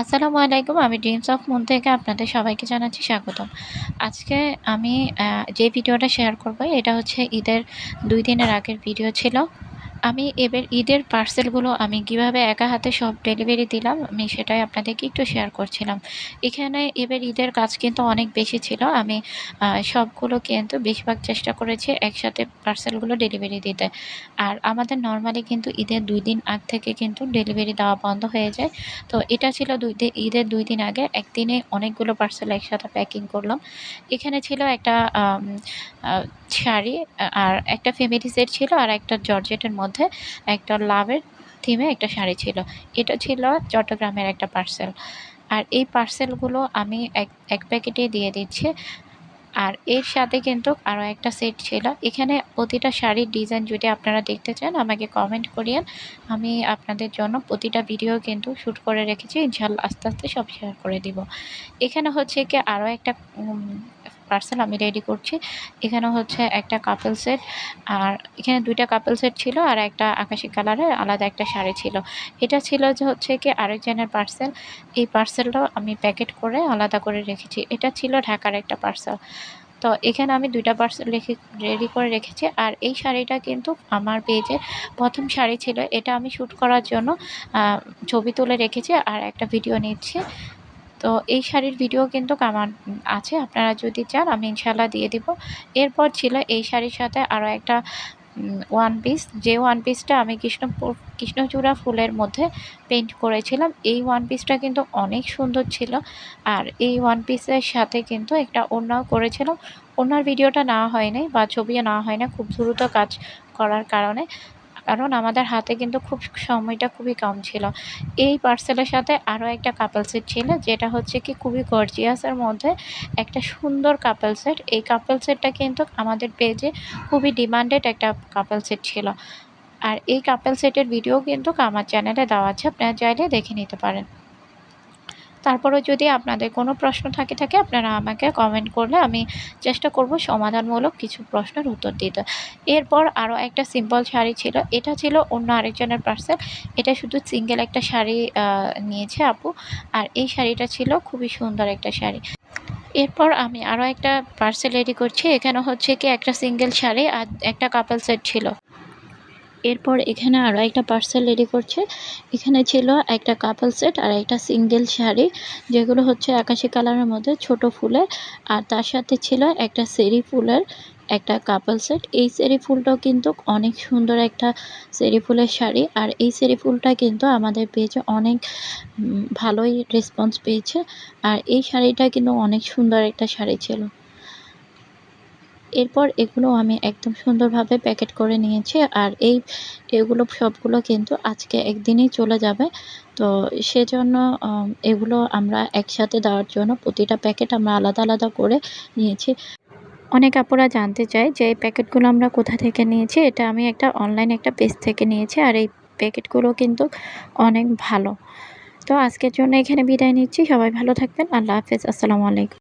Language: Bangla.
আসসালামু আলাইকুম, আমি ড্রিমস অফ মুন থেকে আপনাদের সবাইকে জানাচ্ছি স্বাগতম। আজকে আমি যে ভিডিওটা শেয়ার করব, এটা হচ্ছে ঈদের দুই দিনের আগের ভিডিও ছিল। আমি এবার ঈদের পার্সেলগুলো আমি কীভাবে একা হাতে সব ডেলিভারি দিলাম, আমি সেটাই আপনাদেরকে একটু শেয়ার করছিলাম। এখানে এবার ঈদের কাজ কিন্তু অনেক বেশি ছিল। আমি সবগুলো কিন্তু বেশিরভাগ চেষ্টা করেছি একসাথে পার্সেলগুলো ডেলিভারি দিতে। আর আমাদের নর্মালি কিন্তু ঈদের দুই দিন আগ থেকে কিন্তু ডেলিভারি দেওয়া বন্ধ হয়ে যায়। তো এটা ছিল দুই ঈদের দুই দিন আগে একদিনে অনেকগুলো পার্সেল একসাথে প্যাকিং করলাম। এখানে ছিল একটা শাড়ি আর একটা ফ্যামিলি সেট ছিল আর একটা জর্জেটের মধ্যে একটা লাভের থিমে একটা শাড়ি ছিল। এটা ছিল চট্টগ্রামের একটা পার্সেল আর এই পার্সেলগুলো আমি এক এক প্যাকেটে দিয়ে দিচ্ছি। আর এর সাথে কিন্তু আরও একটা সেট ছিল। এখানে প্রতিটা শাড়ির ডিজাইন যদি আপনারা দেখতে চান, আমাকে কমেন্ট করিয়েন। আমি আপনাদের জন্য প্রতিটা ভিডিও কিন্তু শ্যুট করে রেখেছি। ইনশাল্লাহ আস্তে আস্তে সব শেয়ার করে দিব। এখানে হচ্ছে কি আরও একটা পার্সেল আমি রেডি করছি। এখানে হচ্ছে একটা কাপেল সেট আর এখানে দুইটা কাপেল সেট ছিল আর একটা আকাশি কালারের আলাদা একটা শাড়ি ছিল। এটা ছিল যে হচ্ছে কি আরেকজনের পার্সেল এই পার্সেলটাও আমি প্যাকেট করে আলাদা করে রেখেছি। এটা ছিল ঢাকার একটা পার্সেল তো এখানে আমি দুইটা পার্সেল রেখে রেডি করে রেখেছি আর এই শাড়িটা কিন্তু আমার পেজের প্রথম শাড়ি ছিল। এটা আমি শ্যুট করার জন্য ছবি তুলে রেখেছি আর একটা ভিডিও নিচ্ছি। তো এই শাড়ির ভিডিও কিন্তু আমার আছে, আপনারা যদি চান আমি ইনশাল্লাহ দিয়ে দিব। এরপর ছিল এই শাড়ির সাথে আরও একটা ওয়ান পিস যে ওয়ান পিসটা আমি কৃষ্ণপুর, কৃষ্ণচূড়া ফুলের মধ্যে পেন্ট করেছিলাম, এই ওয়ান পিসটা কিন্তু অনেক সুন্দর ছিল। আর এই ওয়ান পিসের সাথে কিন্তু একটা ওড়নাও করেছিলাম। ওনার ভিডিওটা না হয় নাই বা ছবিও নেওয়া হয় না খুব দ্রুত কাজ করার কারণে। কারণ আমাদের হাতে কিন্তু খুব সময়টা খুবই কম ছিল। এই পার্সেলের সাথে আরও একটা কাপল সেট ছিল, যেটা হচ্ছে কি খুবই গর্জিয়াসের মধ্যে একটা সুন্দর কাপল সেট এই কাপল সেটটা কিন্তু আমাদের পেজে খুবই ডিমান্ডেড একটা কাপল সেট ছিল। আর এই কাপল সেটের ভিডিও কিন্তু আমার চ্যানেলে দেওয়া আছে, আপনারা চাইলে দেখে নিতে পারেন। তারপরেও যদি আপনাদের কোনো প্রশ্ন থাকে থাকে আপনারা আমাকে কমেন্ট করলে আমি চেষ্টা করব সমাধানমূলক কিছু প্রশ্নের উত্তর দিতে। এরপর আরও একটা সিম্পল শাড়ি ছিল, এটা ছিল অন্য আরেকজনের পার্সেল এটা শুধু সিঙ্গেল একটা শাড়ি নিয়েছে আপু, আর এই শাড়িটা ছিল খুবই সুন্দর একটা শাড়ি। এরপর আমি আরও একটা পার্সেল রেডি করছি, এখানে হচ্ছে কি একটা সিঙ্গেল শাড়ি আর একটা কাপল সেট ছিল। এরপর এখানে আরও একটা পার্সেল রেডি করছে। এখানে ছিল একটা কাপল সেট আর একটা সিঙ্গেল শাড়ি, যেগুলো হচ্ছে আকাশি কালারের মধ্যে ছোট ফুলের। আর তার সাথে ছিল একটা সেরি ফুলের একটা কাপল সেট এই সেরি ফুলটাও কিন্তু অনেক সুন্দর একটা সেরি ফুলের শাড়ি। আর এই সেরি ফুলটা কিন্তু আমাদের পেয়েছে অনেক ভালোই রেসপন্স পেয়েছে। আর এই শাড়িটা কিন্তু অনেক সুন্দর একটা শাড়ি ছিল। এরপর এগুলো আমি একদম সুন্দরভাবে প্যাকেট করে নিয়েছি আর এই, এগুলো সবগুলো কিন্তু আজকে একদিনেই চলে যাবে। তো সেজন্য এগুলো আমরা একসাথে দেওয়ার জন্য প্রতিটা প্যাকেট আমরা আলাদা আলাদা করে নিয়েছি। অনেক আপুরা জানতে চায় যে এই প্যাকেটগুলো আমরা কোথা থেকে নিয়েছি? এটা আমি একটা অনলাইন একটা পেজ থেকে নিয়েছি আর এই প্যাকেটগুলো কিন্তু অনেক ভালো। তো আজকের জন্য এখানে বিদায় নিচ্ছি। সবাই ভালো থাকবেন। আল্লাহ হাফেজ। আসসালামু আলাইকুম।